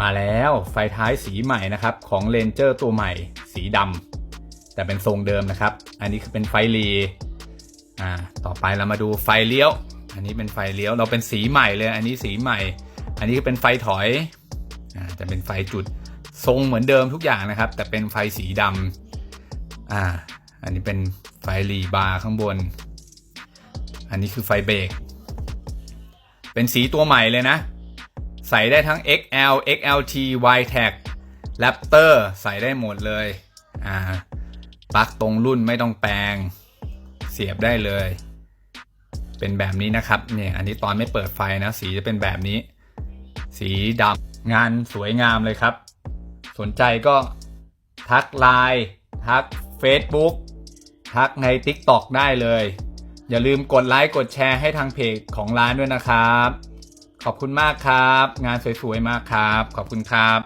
มาแล้วไฟท้ายสีใหม่นะครับของเลนเจอร์ตัวใหม่ สีดำแต่เป็นทรงเดิมนะครับ อันนี้คือเป็นไฟรีอ่าต่อไปเรามาดูไฟเลี้ยว อันนี้เป็นไฟเลี้ยวเราเป็นสีใหม่เลย อันนี้สีใหม่ อันนี้คือเป็นไฟถอยอ่าจะเป็นไฟจุดทรงเหมือนเดิมทุกอย่างนะครับ แต่เป็นไฟสีดำอ่าอันนี้เป็นไฟรีบาร์ข้างบน อันนี้คือไฟเบรกเป็นสีตัวใหม่เลยนะ ใส่ได้ทั้ง XL XLT Y Tag Raptor ใส่ได้หมดเลยอ่าปลั๊กตรงรุ่นไม่ต้องแปลง เสียบได้เลย เป็นแบบนี้นะครับเนี่ยอันนี้ตอนไม่เปิดไฟนะ สีจะเป็นแบบนี้ สีดำงานสวยงามเลยครับ สนใจก็ทักไลน์ทัก Facebook ทักใน TikTok ได้เลย อย่าลืมกดไลค์กดแชร์ให้ทางเพจของร้านด้วยนะครับ ขอบคุณมากครับ งานสวยๆมากครับ ขอบคุณครับ